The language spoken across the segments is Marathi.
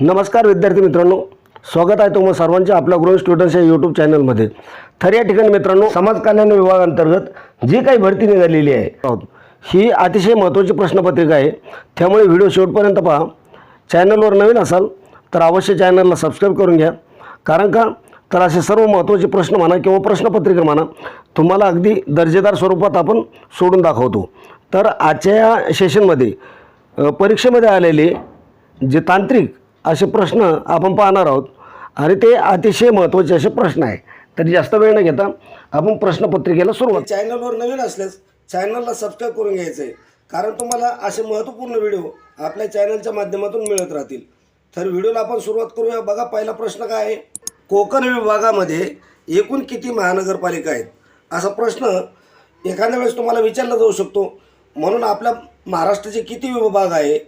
नमस्कार विद्यार्थी मित्रांनो स्वागत आहे तुम्हाला सर्वांच्या आपल्या ग्रोन स्टुडंट्स या यूट्यूब चॅनलमध्ये तर या ठिकाणी मित्रांनो समाज कल्याण विभागांतर्गत जी काही भरती निघालेली आहे ही अतिशय महत्त्वाची प्रश्नपत्रिका आहे. त्यामुळे व्हिडिओ शेवटपर्यंत पहा. चॅनलवर नवीन असाल तर अवश्य चॅनलला सबस्क्राईब करून घ्या. कारण का? तर असे सर्व महत्त्वाचे प्रश्न म्हणा किंवा प्रश्नपत्रिका म्हणा तुम्हाला अगदी दर्जेदार स्वरूपात आपण सोडून दाखवतो. तर आजच्या या सेशनमध्ये परीक्षेमध्ये आलेले जे तांत्रिक असे प्रश्न आपण पाहणार आहोत. आणि ते अतिशय महत्त्वाचे असे प्रश्न आहे. तरी जास्त वेळ न घेता आपण प्रश्नपत्रिकेला सुरुवात चॅनलवर नवीन असल्यास चॅनलला सबस्क्राईब करून घ्यायचं आहे कारण तुम्हाला असे महत्त्वपूर्ण व्हिडिओ आपल्या चॅनलच्या माध्यमातून मिळत राहतील. तर व्हिडिओला आपण सुरुवात करूया. बघा पहिला प्रश्न काय आहे? कोकण विभागामध्ये एकूण किती महानगरपालिका आहेत? असा प्रश्न एखाद्या वेळेस तुम्हाला विचारला जाऊ शकतो. म्हणून आपल्या महाराष्ट्राचे किती विभाग आहे?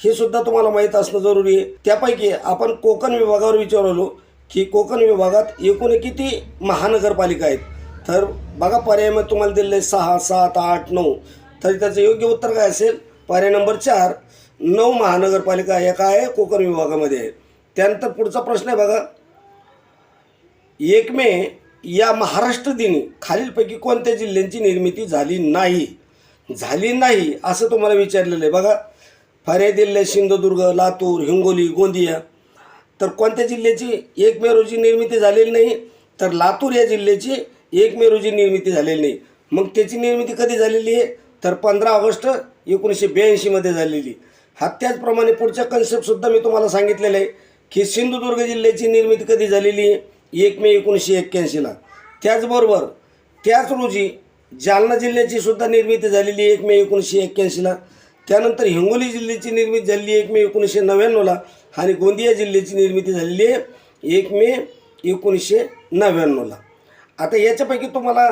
हे सुद्धा तुम्हाला माहीत असणं जरुरी आहे. त्यापैकी आपण कोकण विभागावर विचारलो की कोकण विभागात एकूण किती महानगरपालिका आहेत? तर बघा पर्यायामध्ये तुम्हाला दिलेले सहा सात आठ नऊ. तर त्याचं योग्य उत्तर काय असेल? पर्याय नंबर चार नऊ महानगरपालिका या काय आहे? कोकण विभागामध्ये आहे त्यानंतर पुढचा प्रश्न आहे बघा. एक मे या महाराष्ट्र दिनी खालीलपैकी कोणत्या जिल्ह्यांची निर्मिती झाली नाही? झाली नाही असं तुम्हाला विचारलेलं आहे. बघा फारे दिल्ले सिंधुदुर्ग लातूर हिंगोली गोंदिया. तर कोणत्या जिल्ह्याची एक मे रोजी निर्मिती झालेली नाही तर लातूर या जिल्ह्याची एक मे रोजी निर्मिती झालेली नाही. मग त्याची निर्मिती कधी झालेली आहे? तर पंधरा ऑगस्ट एकोणीसशे ब्याऐंशीमध्ये झालेली. हा त्याचप्रमाणे पुढच्या कन्सेप्टसुद्धा मी तुम्हाला सांगितलेलं आहे की सिंधुदुर्ग जिल्ह्याची निर्मिती कधी झालेली आहे? एक मे एकोणीसशे एक्क्याऐंशीला त्याचबरोबर त्याच रोजी जालना जिल्ह्याची सुद्धा निर्मिती झालेली आहे एक मे एकोणीसशे एक्क्याऐंशीला त्यानंतर हिंगोली जिल्ह्याची निर्मिती झालेली आहे. एक मे एकोणीसशे नव्याण्णवला आणि गोंदिया जिल्ह्याची निर्मिती झालेली आहे. एक मे एकोणीसशे नव्याण्णवला. आता याच्यापैकी तुम्हाला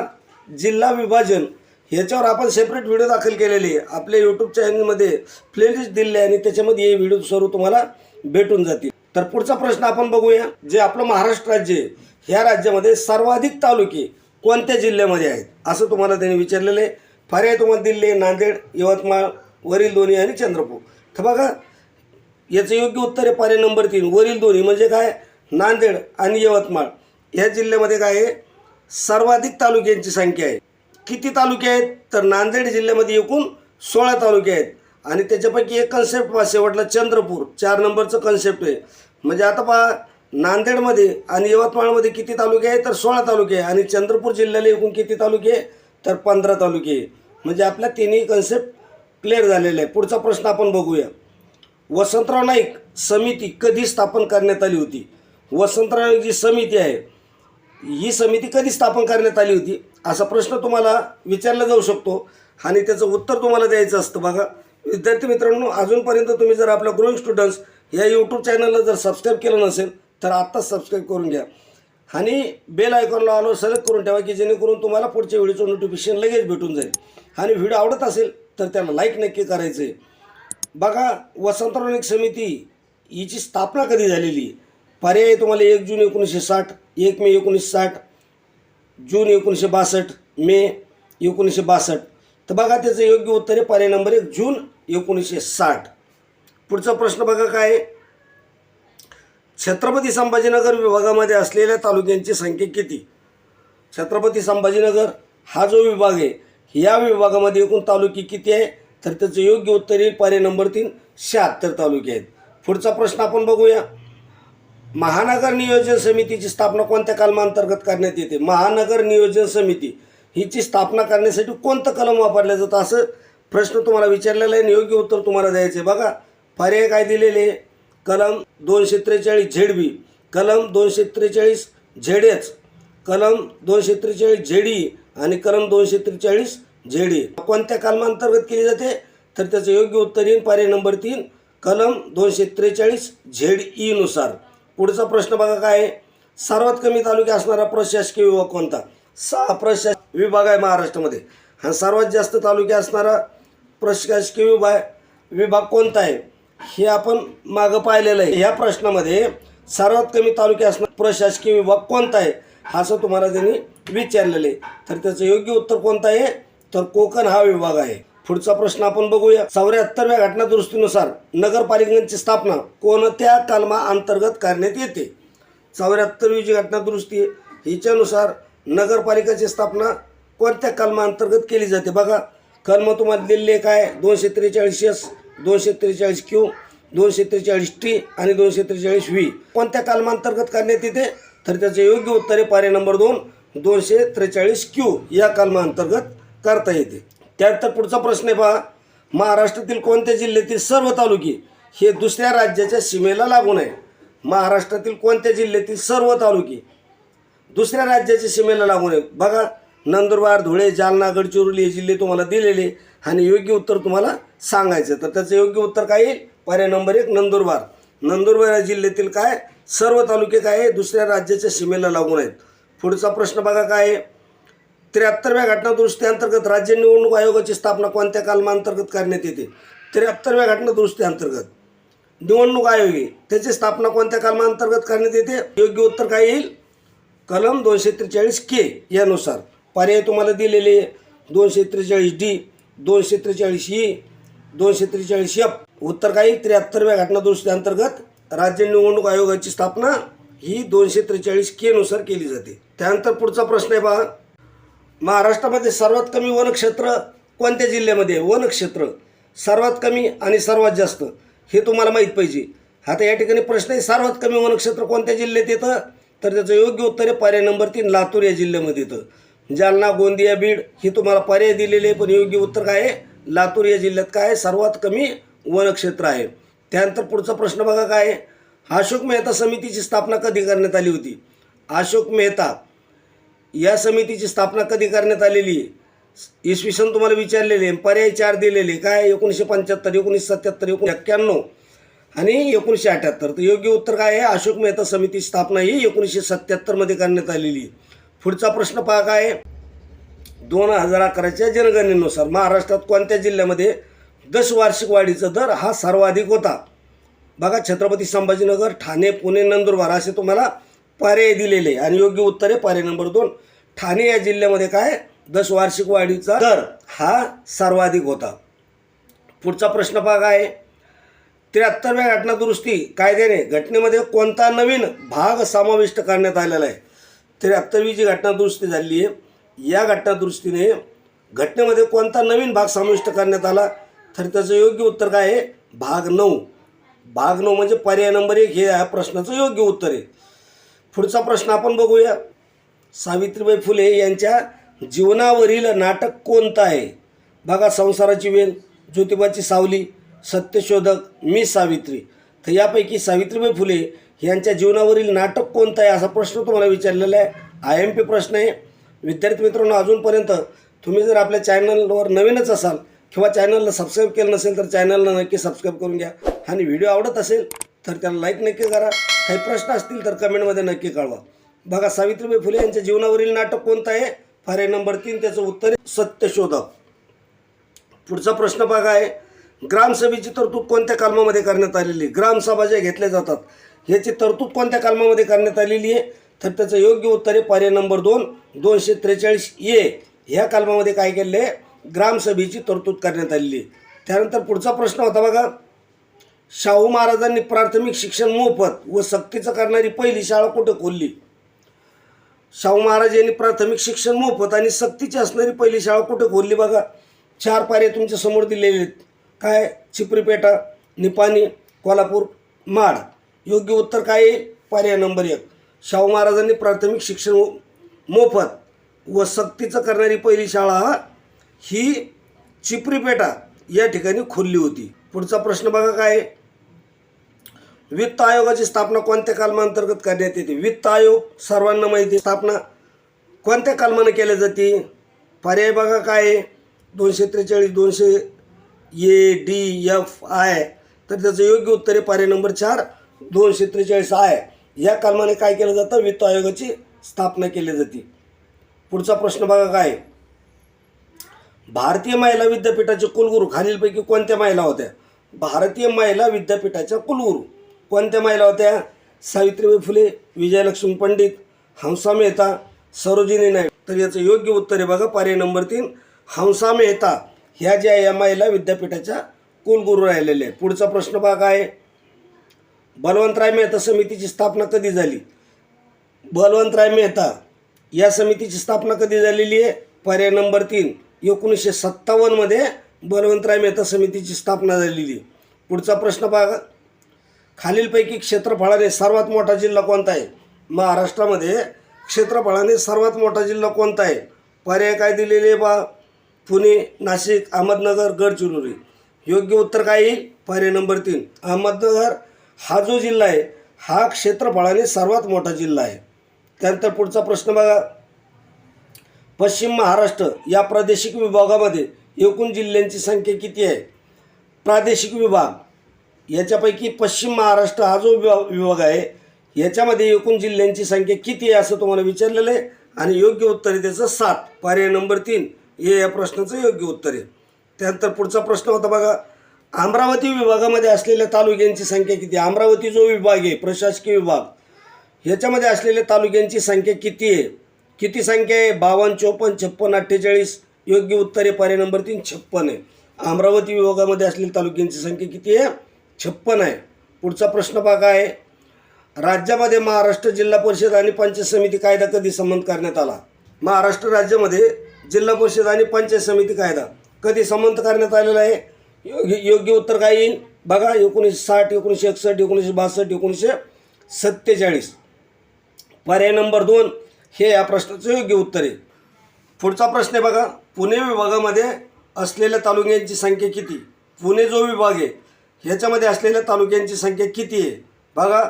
जिल्हा विभाजन ह्याच्यावर आपण सेपरेट व्हिडिओ दाखल केलेले आहे. आपल्या यूट्यूब चॅनलमध्ये प्लेलिस्ट दिलेली आहे आणि त्याच्यामध्ये हे व्हिडिओ सर्व तुम्हाला भेटून जातील. तर पुढचा प्रश्न आपण बघूया. जे आपलं महाराष्ट्र राज्य आहे ह्या राज्यामध्ये सर्वाधिक तालुके कोणत्या जिल्ह्यामध्ये आहेत? असं तुम्हाला त्यांनी विचारलेलं आहे. पर्याय तुम्हाला दिले आहे. नांदेड यवतमाळ वरील दोन्ही आणि चंद्रपूर. तर बघा याचं योग्य उत्तर आहे पर्याय नंबर तीन. वरील दोन्ही म्हणजे काय? नांदेड आणि यवतमाळ. ह्या जिल्ह्यामध्ये काय आहे? सर्वाधिक तालुक्यांची संख्या आहे. किती तालुके आहेत? तर नांदेड जिल्ह्यामध्ये एकूण सोळा तालुके आहेत. आणि त्याच्यापैकी एक कन्सेप्ट पहा शेवटला चंद्रपूर. चार नंबरचं कन्सेप्ट आहे. म्हणजे आता पहा नांदेडमध्ये आणि यवतमाळमध्ये किती तालुके आहे तर सोळा तालुके आहे. आणि चंद्रपूर जिल्ह्याला एकूण किती तालुके? आहे तर पंधरा तालुके आहे. म्हणजे आपल्या तिन्ही कन्सेप्ट क्लिअर झालेलं आहे. पुढचा प्रश्न आपण बघूया. वसंतराव नाईक समिती कधी स्थापन करण्यात आली होती? वसंतराव नाईक जी समिती आहे ही समिती कधी स्थापन करण्यात आली होती? असा प्रश्न तुम्हाला विचारला जाऊ शकतो. आणि त्याचं उत्तर तुम्हाला द्यायचं असतं बघा. विद्यार्थी मित्रांनो अजूनपर्यंत तुम्ही जर आपल्या ग्रोईंग स्टुडंट्स या यूट्यूब चॅनलला जर सबस्क्राईब केलं नसेल तर आत्ताच सबस्क्राईब करून घ्या. आणि बेल आयकॉनला आलो सिलेक्ट करून ठेवा की जेणेकरून तुम्हाला पुढच्या व्हिडिओचं नोटिफिकेशन लगेच भेटून जाईल. आणि व्हिडिओ आवडत असेल तर त्याला लाईक नक्की करायचं आहे बघा वसंतराव समिती हिची स्थापना कधी झालेली? पर्याय तुम्हाला एक जून एकोणीसशे साठ एक मे एकोणीसशे साठ जून एकोणीसशे बासष्ट मे एकोणीसशे बासष्ट. तर बघा त्याचं योग्य उत्तर आहे पर्याय नंबर एक जून एकोणीसशे साठ. पुढचा प्रश्न बघा काय छत्रपती संभाजीनगर विभागामध्ये असलेल्या तालुक्यांची संख्या किती? छत्रपती संभाजीनगर हा जो विभाग आहे या विभागामध्ये एकूण तालुके किती आहे? तर त्याचं योग्य उत्तर येईल पर्याय नंबर तीन शहात्तर तालुके आहेत. पुढचा प्रश्न आपण बघूया. महानगर नियोजन समितीची स्थापना कोणत्या कलमांतर्गत करण्यात येते? महानगर नियोजन समिती हिची स्थापना करण्यासाठी कोणतं कलम वापरलं जातं? असं प्रश्न तुम्हाला विचारलेला आहे आणि योग्य उत्तर तुम्हाला द्यायचं आहे. बघा पर्याय काय दिलेले आहे? कलम दोनशे त्रेचाळीस झेड बी कलम दोनशे त्रेचाळीस झेड एच कलम दोनशे त्रेचाळीस झेड ई आणि कलम दोनशे त्रेचाळीस झेड ई कोणत्या कलमांतर्गत केली जाते? तर त्याचं योग्य उत्तर येईल पर्याय नंबर तीन कलम दोनशे त्रेचाळीस झेड ईनुसार पुढचा प्रश्न बघा काय आहे? सर्वात कमी तालुके असणारा प्रशासकीय विभाग कोणता? सहा प्रशास विभाग आहे महाराष्ट्रामध्ये. हा सर्वात जास्त तालुके असणारा प्रशासकीय विभाग विभाग कोणता आहे? हे आपण मागं पाहिलेलं आहे. या प्रश्नामध्ये सर्वात कमी तालुके असणार प्रशासकीय विभाग कोणता आहे? असं तुम्हाला त्यांनी विचारलेलं आहे. तर त्याचं योग्य उत्तर कोणतं आहे? तर कोकण हा विभाग आहे. पुढचा प्रश्न आपण बघूया. चौऱ्याहत्तरव्या घटना दुरुस्तीनुसार नगरपालिकांची स्थापना कोणत्या कलमा अंतर्गत करण्यात येते? चौऱ्याहत्तरवी जी घटना दुरुस्ती आहे हिच्यानुसार नगरपालिकाची स्थापना कोणत्या कलमा अंतर्गत केली जाते? बघा कलम तुम्हाला दिलेले काय दोनशे त्रेचाळीस एस दोनशे त्रेचाळीस क्यू दोनशे त्रेचाळीस टी आणि दोनशे त्रेचाळीस व्ही. कोणत्या कलमांतर्गत करण्यात येते? तर त्याचे योग्य उत्तर आहे पर्याय नंबर दोन दोनशे त्रेचाळीस क्यू या कलमांतर्गत करता येते. त्यानंतर पुढचा प्रश्न आहे पहा. महाराष्ट्रातील कोणत्या जिल्ह्यातील सर्व तालुके हे दुसऱ्या राज्याच्या सीमेला लागून आहे? महाराष्ट्रातील कोणत्या जिल्ह्यातील सर्व तालुके दुसऱ्या राज्याच्या सीमेला लागून आहे? बघा नंदुरबार धुळे जालना गडचिरोली हे जिल्हे तुम्हाला दिलेले आणि योग्य उत्तर तुम्हाला सांगायचं तर त्याचं योग्य उत्तर काय येईल? पर्याय नंबर एक नंदुरबार. नंदुरबार या जिल्ह्यातील काय? सर्व तालुके काय? आहे दुसऱ्या राज्याच्या सीमेला लागून आहेत. पुढचा प्रश्न बघा काय आहे? त्र्याहत्तरव्या घटना दुरुस्तीअंतर्गत राज्य निवडणूक आयोगाची स्थापना कोणत्या कलमांतर्गत करण्यात येते? त्र्याहत्तरव्या घटना दुरुस्तीअंतर्गत निवडणूक आयोग त्याची स्थापना कोणत्या कलमांतर्गत करण्यात येते? योग्य उत्तर काय येईल? कलम दोनशे त्रेचाळीस के यानुसार. पर्याय तुम्हाला दिलेले दोनशे त्रेचाळीस डी दोनशे त्रेचाळीस ई दोनशे त्रेचाळीस एफ. उत्तर काय त्र्याहत्तरव्या घटना दुरुस्ती अंतर्गत राज्य निवडणूक आयोगाची स्थापना ही दोनशे त्रेचाळीस के नुसार केली जाते. त्यानंतर पुढचा प्रश्न आहे पहा महाराष्ट्रामध्ये सर्वात कमी वनक्षेत्र कोणत्या जिल्ह्यामध्ये वनक्षेत्र. सर्वात कमी आणि सर्वात जास्त. हे तुम्हाला माहीत पाहिजे. आता या ठिकाणी प्रश्न आहे सर्वात कमी वनक्षेत्र कोणत्या जिल्ह्यात येतं? तर त्याचं योग्य उत्तर आहे पर्याय नंबर तीन लातूर या जिल्ह्यामध्ये येतं. जालना गोंदिया बीड हे तुम्हाला पर्याय दिलेले आहे पण योग्य उत्तर काय आहे? लातूर या जिल्ह्यात काय आहे? सर्वात कमी वनक्षेत्र आहे. त्यानंतर पुढचा प्रश्न बघा काय आहे? अशोक मेहता समितीची स्थापना कधी करण्यात आली होती? अशोक मेहता या समितीची स्थापना कधी करण्यात आलेली? इसवी सन तुम्हाला विचारलेले पर्याय चार दिलेले. काय? एकोणीसशे पंच्याहत्तर एकोणीसशे सत्याहत्तर एकोणीसशे एक्क्याण्णव आणि एकोणीसशे अठ्याहत्तर. तर योग्य उत्तर काय आहे? अशोक मेहता समितीची स्थापना ही एकोणीसशे सत्याहत्तरमध्ये करण्यात आलेली. आहे पुढचा प्रश्न पहा काय? दोन हजार अकराच्या जनगणनेनुसार महाराष्ट्रात कोणत्या जिल्ह्यामध्ये दशवार्षिक वाढीचा दर हा सर्वाधिक होता? बघा छत्रपती संभाजीनगर ठाणे पुणे नंदुरबार असे तुम्हाला पर्याय दिलेले आणि योग्य उत्तर आहे पर्याय नंबर दोन. ठाणे या जिल्ह्यामध्ये काय? दस वार्षिक वाढीचा दर हा सर्वाधिक होता. पुढचा प्रश्न पहा काय आहे. त्र्याहत्तरव्या घटना दुरुस्ती कायद्याने घटनेमध्ये कोणता नवीन भाग समाविष्ट करण्यात आलेला आहे? त्र्याहत्तरवी जी घटना दुरुस्ती झाली आहे या घटना दुरुस्तीने घटनेमध्ये कोणता नवीन भाग समाविष्ट करण्यात आला? तर त्याचं योग्य उत्तर काय आहे? भाग नऊ. भाग नऊ म्हणजे पर्याय नंबर एक हे या प्रश्नाचं योग्य उत्तर आहे. पुढचा प्रश्न आपण बघूया. सावित्रीबाई फुले यांच्या जीवनावरील नाटक कोणतं आहे? बघा संसाराची वेल ज्योतिबाची सावली सत्यशोधक मी सावित्री. तर यापैकी सावित्रीबाई फुले यांच्या जीवनावरील नाटक कोणतं आहे असा प्रश्न तुम्हाला विचारलेला आहे. आय एम पी प्रश्न आहे. विद्यार्थी मित्रांनो अजूनपर्यंत तुम्ही जर आपल्या चॅनलवर नवीनच असाल किंवा चॅनलला सबस्क्राईब केलं नसेल तर चॅनलला नक्की सबस्क्राईब करून घ्या. आणि व्हिडिओ आवडत असेल तर त्याला लाईक नक्की करा. काही प्रश्न असतील तर कमेंटमध्ये नक्की कळवा. बघा सावित्रीबाई फुले यांच्या जीवनावरील नाटक कोणतं आहे? पर्याय नंबर तीन त्याचं उत्तर आहे सत्यशोधक. पुढचा प्रश्न बघा आहे ग्रामसभेची तरतूद कोणत्या कलमामध्ये करण्यात आलेली? आहे ग्रामसभा ज्या घेतल्या जातात याची तरतूद कोणत्या कलमामध्ये करण्यात आलेली आहे? तर त्याचं योग्य उत्तर आहे पर्याय नंबर दोन दोनशे त्रेचाळीस ए. ह्या कलमामध्ये काय केलेलं आहे? ग्रामसभेची तरतूद करण्यात आलेली आहे. त्यानंतर पुढचा प्रश्न होता बघा शाहू महाराजांनी प्राथमिक शिक्षण मोफत व सक्तीचं करणारी पहिली शाळा कुठं खोलली? शाहू महाराज यांनी प्राथमिक शिक्षण मोफत आणि सक्तीची असणारी पहिली शाळा कुठं खोलली बघा? चार पारे तुमच्यासमोर दिलेले आहेत. काय? चिपरीपेटा निपाणी कोल्हापूर माड. योग्य उत्तर काय आहे? पर्याय नंबर एक. शाहू महाराजांनी प्राथमिक शिक्षण मोफत व सक्तीचं करणारी पहिली शाळा ही चिपरीपेटा या ठिकाणी खोलली होती. पुढचा प्रश्न बघा काय आहे? वित्त आयोगाची स्थापना कोणत्या कलमांतर्गत करण्यात येते? वित्त आयोग सर्वांना माहिती स्थापना कोणत्या कलमानं केल्या जाते? पर्याय बघा काय आहे. दोनशे त्रेचाळीस दोनशे ए डी एफ आय. तर त्याचं योग्य उत्तर आहे पर्याय नंबर चार. दोनशे त्रेचाळीस आय. या कलमाने काय केलं जातं? वित्त आयोगाची स्थापना केली जाते. पुढचा प्रश्न बघा काय आहे? भारतीय महिला विद्यापीठाचे कुलगुरू खालीलपैकी कोणत्या महिला होत्या? भारतीय महिला विद्यापीठाच्या कुलगुरू. कोणत्या महिला होत्या? सावित्रीबाई फुले विजयलक्ष्मी पंडित हंसा मेहता सरोजिनी नाईक. तर याचं योग्य उत्तर आहे बघा पर्याय नंबर तीन. हंसा मेहता ह्या ज्या या महिला विद्यापीठाच्या कुलगुरू राहिलेल्या आहे पुढचा प्रश्न भाग आहे. बलवंतराय मेहता समितीची स्थापना कधी झाली? बलवंतराय मेहता या समितीची स्थापना कधी झालेली आहे? पर्याय नंबर तीन. एकोणीसशे सत्तावन्नमध्ये बलवंतराय मेहता समितीची स्थापना झालेली आहे. पुढचा प्रश्न बघा खालीलपैकी क्षेत्रफळाने सर्वात मोठा जिल्हा कोणता आहे? महाराष्ट्रामध्ये क्षेत्रफळाने सर्वात मोठा जिल्हा कोणता आहे? पर्याय काय दिलेले आहे बा? पुणे नाशिक अहमदनगर गडचिरोली. योग्य उत्तर काय येईल? पर्याय नंबर तीन. अहमदनगर हा जो जिल्हा आहे हा क्षेत्रफळाने सर्वात मोठा जिल्हा आहे. त्यानंतर पुढचा प्रश्न बघा. पश्चिम महाराष्ट्र या प्रादेशिक विभागामध्ये एकूण जिल्ह्यांची संख्या किती आहे? प्रादेशिक विभाग याच्यापैकी पश्चिम महाराष्ट्र हा जो विभाग विभाग आहे याच्यामध्ये एकूण जिल्ह्यांची संख्या किती आहे असं तुम्हाला विचारलेलं आहे आणि योग्य उत्तर आहे त्याचं सात. पर्याय नंबर तीन हे या प्रश्नाचं योग्य उत्तर आहे. त्यानंतर पुढचा प्रश्न होता बघा अमरावती विभागामध्ये असलेल्या तालुक्यांची संख्या किती? आहे? अमरावती जो विभाग आहे प्रशासकीय विभाग ह्याच्यामध्ये असलेल्या तालुक्यांची संख्या किती आहे? किती संख्या आहे? बावन्न चोपन्न छप्पन अठ्ठेचाळीस योग्य उत्तर आहे. पर्याय नंबर तीन छप्पन आहे. अमरावती विभागामध्ये असलेल्या तालुक्यांची संख्या किती आहे? छप्पन आहे. पुढचा प्रश्न बघा आहे. राज्यामध्ये महाराष्ट्र जिल्हा परिषद आणि पंचायत समिती कायदा कधी संमत करण्यात आला? महाराष्ट्र राज्यामध्ये जिल्हा परिषद आणि पंचायत समिती कायदा कधी संमत करण्यात आलेला आहे? योग्य योग्य उत्तर काय येईल बघा एकोणीसशे साठ एकोणीसशे एकसष्ट एकोणीसशे बासष्ट एकोणीसशे सत्तेचाळीस. पर्याय नंबर दोन हे या प्रश्नाचं योग्य उत्तर आहे. पुढचा प्रश्न आहे बघा. पुणे विभागामध्ये असलेल्या तालुक्यांची संख्या किती? पुणे जो विभाग आहे ह्याच्यामध्ये असलेल्या तालुक्यांची संख्या किती आहे? बघा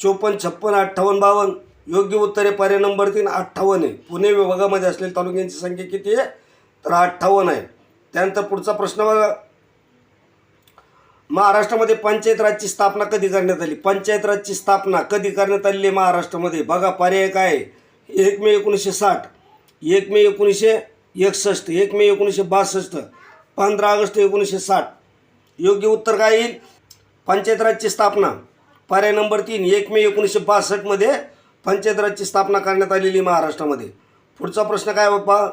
चोपन्न छप्पन अठ्ठावन्न बावन्न. योग्य उत्तरे पर्याय नंबर तीन अठ्ठावन्न आहे. पुणे विभागामध्ये असलेल्या तालुक्यांची संख्या किती आहे? तर अठ्ठावन्न आहे. त्यानंतर पुढचा प्रश्न बघा. महाराष्ट्रामध्ये पंचायत राजची स्थापना कधी करण्यात आली? पंचायत राजची स्थापना कधी करण्यात आलेली आहे महाराष्ट्रामध्ये? बघा पर्याय काय एक मे एकोणीसशे साठ एक मे एकोणीसशे एकसष्ट एक मे एकोणीसशे बासष्ट पंधरा ऑगस्ट एकोणीसशे साठ योग्य उत्तर काय येईल? पंचायत राजची स्थापना. पर्याय नंबर तीन एक मे एकोणीसशे बासष्टमध्ये पंचायत राजची स्थापना करण्यात आलेली महाराष्ट्रामध्ये. पुढचा प्रश्न काय बाप्पा?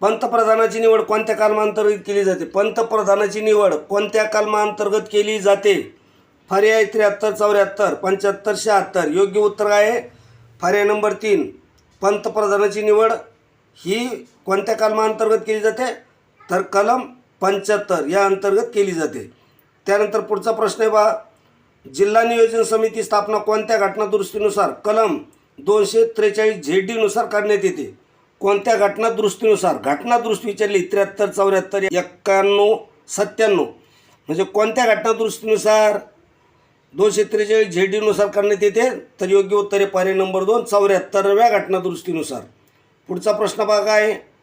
पंतप्रधानाची निवड कोणत्या कालमांतर्गत केली जाते? पंतप्रधानाची निवड कोणत्या कालमांतर्गत केली जाते? पर्याय त्र्याहत्तर चौऱ्याहत्तर पंच्याहत्तर शहात्तर. योग्य उत्तर काय आहे? पर्याय नंबर तीन पंतप्रधानाची निवड ही कोणत्या कलमांतर्गत केली जाते? तर कलम पंच्याहत्तर या अंतर्गत केली जाते. त्यानंतर पुढचा प्रश्न आहे बा जिल्हा नियोजन समिती स्थापना कोणत्या घटनादुरुस्तीनुसार कलम दोनशे त्रेचाळीस झेड डीनुसार करण्यात येते? कोणत्या घटनादुरुस्तीनुसार? घटनादुरुस्ती विचारली त्र्याहत्तर चौऱ्याहत्तर एक्क्याण्णव सत्त्याण्णव. म्हणजे कोणत्या घटनादुरुस्तीनुसार दोनशे त्रेचाळीस झेड डीनुसार करण्यात येते? तर योग्य उत्तर आहे पर्याय नंबर दोन चौऱ्याहत्तरव्या घटनादुरुस्तीनुसार. पुढचा प्रश्न बघा आहे.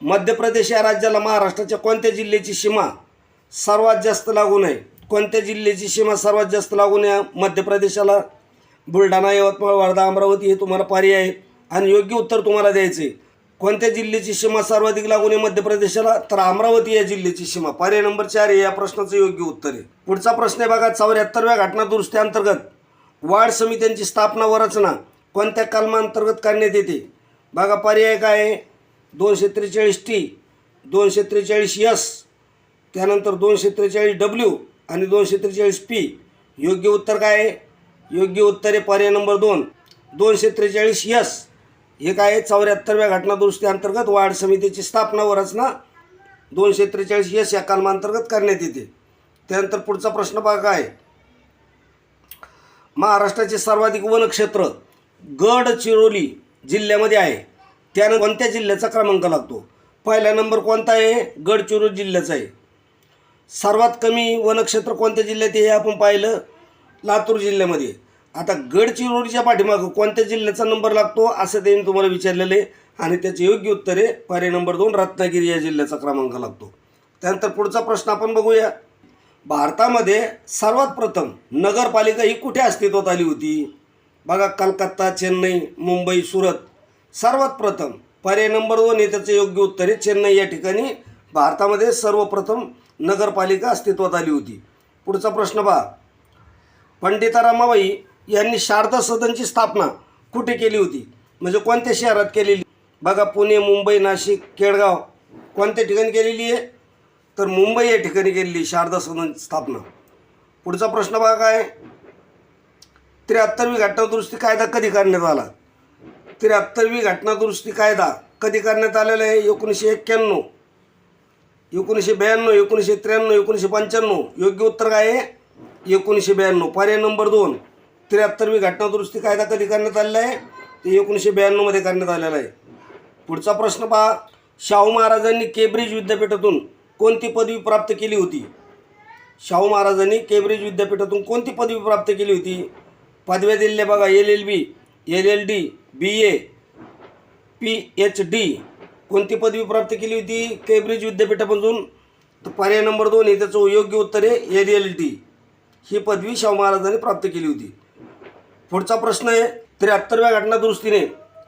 मध्य प्रदेश या राज्याला महाराष्ट्राच्या कोणत्या जिल्ह्याची सीमा सर्वात जास्त लागून आहे कोणत्या जिल्ह्याची सीमा सर्वात जास्त लागून आहे मध्य प्रदेशाला बुलढाणा यवतमाळ वर्धा अमरावती हे तुम्हाला पर्याय आहे आणि योग्य उत्तर तुम्हाला द्यायचं आहे. कोणत्या जिल्ह्याची सीमा सर्वाधिक लागून आहे मध्य प्रदेशाला? तर अमरावती या जिल्ह्याची सीमा. पर्याय नंबर चार या प्रश्नाचं योग्य उत्तर आहे. पुढचा प्रश्न आहे बघा चौऱ्याहत्तरव्या घटनादुरुस्ती अंतर्गत वाढ समित्यांची स्थापना व रचना कोणत्या कलमांतर्गत करण्यात येते? बघा पर्याय काय आहे? दोनशे त्रेचाळीस टी दोनशे त्रेचाळीस यस त्यानंतर दोनशे त्रेचाळीस डब्ल्यू आणि दोनशे त्रेचाळीस पी. योग्य उत्तर काय आहे? योग्य उत्तर आहे पर्याय नंबर दोन. दोनशे त्रेचाळीस यस. हे काय आहे? चौऱ्याहत्तरव्या घटनादुरुस्ती अंतर्गत वाढ समितीची स्थापना व रचना दोनशे त्रेचाळीस यस या कलमांतर्गत करण्यात येते. त्यानंतर पुढचा प्रश्न पहा काय महाराष्ट्राचे सर्वाधिक वनक्षेत्र गडचिरोली जिल्ह्यामध्ये आहे. त्यानं कोणत्या जिल्ह्याचा क्रमांक लागतो? पहिला नंबर कोणता आहे? गडचिरोली जिल्ह्याचा आहे. सर्वात कमी वनक्षेत्र कोणत्या जिल्ह्यात आहे हे आपण पाहिलं? लातूर जिल्ह्यामध्ये. आता गडचिरोलीच्या पाठीमागं कोणत्या जिल्ह्याचा नंबर लागतो? असं त्यांनी तुम्हाला विचारलेलं आहे आणि त्याचे योग्य उत्तर आहे. पर्याय नंबर दोन रत्नागिरी या जिल्ह्याचा क्रमांक लागतो. त्यानंतर पुढचा प्रश्न आपण बघूया. भारतामध्ये सर्वात प्रथम नगरपालिका ही कुठे अस्तित्वात आली होती? बघा कलकत्ता चेन्नई मुंबई सुरत. सर्वात प्रथम पर्याय नंबर दोन हे त्याचं योग्य उत्तर आहे. चेन्नई या ठिकाणी भारतामध्ये सर्वप्रथम नगरपालिका अस्तित्वात आली होती. पुढचा प्रश्न पहा. पंडिता रमाबाई यांनी शारदा सदनची स्थापना कुठे केली होती? म्हणजे कोणत्या शहरात केलेली? बघा पुणे मुंबई नाशिक केळगाव कोणत्या ठिकाणी केलेली आहे? तर मुंबई या ठिकाणी केलेली आहे शारदा सदन स्थापना. पुढचा प्रश्न बघा काय? त्र्याहत्तरवी घटनादुरुस्ती कायदा कधी करण्यात आला? त्र्याहत्तरवी घटनादुरुस्ती कायदा कधी करण्यात आलेला आहे? एकोणीसशे एक्क्याण्णव. एकोणीसशे ब्याण्णव एकोणीसशे त्र्याण्णव एकोणीसशे पंच्याण्णव. योग्य उत्तर काय आहे? एकोणीसशे ब्याण्णव. पर्याय नंबर दोन. त्र्याहत्तरवी घटनादुरुस्ती कायदा कधी करण्यात आलेला आहे? ते एकोणीसशे ब्याण्णवमध्ये करण्यात आलेला आहे. पुढचा प्रश्न पहा. शाहू महाराजांनी केब्रिज विद्यापीठातून कोणती पदवी प्राप्त केली होती? शाहू महाराजांनी केब्रिज विद्यापीठातून कोणती पदवी प्राप्त केली होती? पदव्या दिल्या बघा. L L B. L L D B A P H D कोणती पदवी प्राप्त केली होती? केब्रिज विद्यापीठामधून. तर पर्याय नंबर दोन आहे त्याचं योग्य उत्तर आहे एल एल डी. ही पदवी शाहू महाराजांनी प्राप्त केली होती. पुढचा प्रश्न आहे त्र्याहत्तरव्या घटनादुरुस्तीने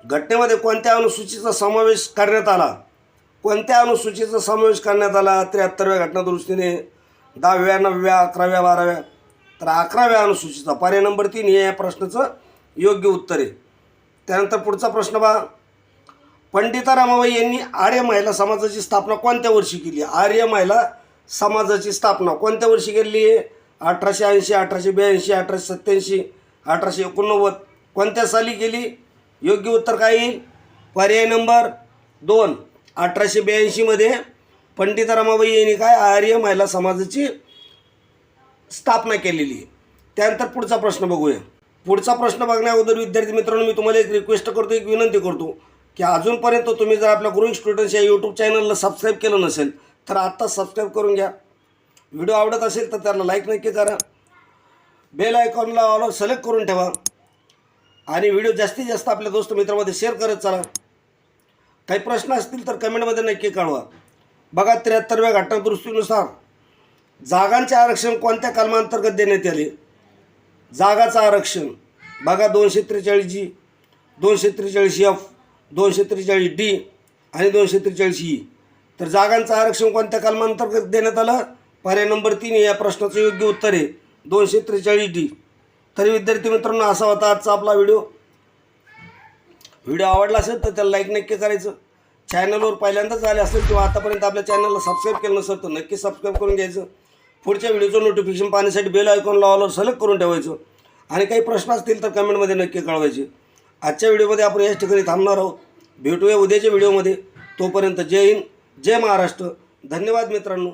घटनेमध्ये कोणत्या अनुसूचीचा समावेश करण्यात आला? कोणत्या अनुसूचीचा समावेश करण्यात आला? त्र्याहत्तरव्या घटनादुरुस्तीने दहाव्या नवव्या अकराव्या बाराव्या. तर अकराव्या अनुसूचीचा पर्याय नंबर तीन हे या प्रश्नाचं योग्य उत्तर. आहे त्यानंतर पुढचा प्रश्न बा पंडिता रमाबाई यांनी आर्य महिला समाजाची स्थापना कोणत्या वर्षी केली? आर्य महिला समाजाची स्थापना कोणत्या वर्षी केली? आहे अठराशे ऐंशी अठराशे ब्याऐंशी अठराशे सत्त्याऐंशी अठराशे एकोणनव्वद कोणत्या साली केली? योग्य उत्तर काय? येईल पर्याय नंबर दोन. अठराशे ब्याऐंशीमध्ये पंडिता रमाबाई यांनी काय आर्य महिला समाजाची स्थापना केलेली? आहे त्यानंतर पुढचा प्रश्न बघूया. पुढचा प्रश्न बघण्या अगोदर विद्यार्थी मित्रांनो मी तुम्हाला एक रिक्वेस्ट करतो एक विनंती करतो की अजूनपर्यंत तुम्ही जर आपल्या ग्रोईंग स्टुडंट्स या यूट्यूब चॅनलला सबस्क्राईब केलं नसेल तर आत्ता सबस्क्राईब करून घ्या. व्हिडिओ आवडत असेल तर त्याला लाईक नक्की करा. बेल आयकॉनला ऑलवर सिलेक्ट करून ठेवा. आणि व्हिडिओ जास्तीत जास्त आपल्या दोस्त मित्रामध्ये शेअर करत चला. काही प्रश्न असतील तर कमेंटमध्ये नक्की कळवा. बघा त्र्याहत्तरव्या घटनादुरुस्तीनुसार जागांचे आरक्षण कोणत्या कलमांतर्गत देण्यात आले? जागाचं आरक्षण. बघा दोनशे त्रेचाळीस जी दोनशे त्रेचाळीस एफ दोनशे त्रेचाळीस डी आणि दोनशे त्रेचाळीस ई तर जागांचं आरक्षण कोणत्या कलमांतर्गत देण्यात आलं? पर्याय नंबर तीन या प्रश्नाचं योग्य उत्तर आहे. दोनशे त्रेचाळीस डी तरी विद्यार्थी मित्रांनो असा होता आजचा आपला व्हिडिओ. व्हिडिओ आवडला असेल तर त्याला लाईक नक्की करायचं. चॅनलवर पहिल्यांदाच आले असेल किंवा आतापर्यंत आपल्या चॅनलला सबस्क्राईब केलं नसेल तर नक्की सबस्क्राईब करून घ्यायचं. पुढच्या व्हिडिओचं नोटिफिकेशन पाहण्यासाठी बेल आयकॉन ऑलवर सिलेक्ट करून ठेवायचं. आणि काही प्रश्न असतील तर कमेंटमध्ये नक्की कळवायचे. आजच्या व्हिडिओमध्ये आपण याच ठिकाणी थांबणार आहोत. भेटूया उद्याच्या व्हिडिओमध्ये. तोपर्यंत जय हिंद जय महाराष्ट्र. धन्यवाद मित्रांनो.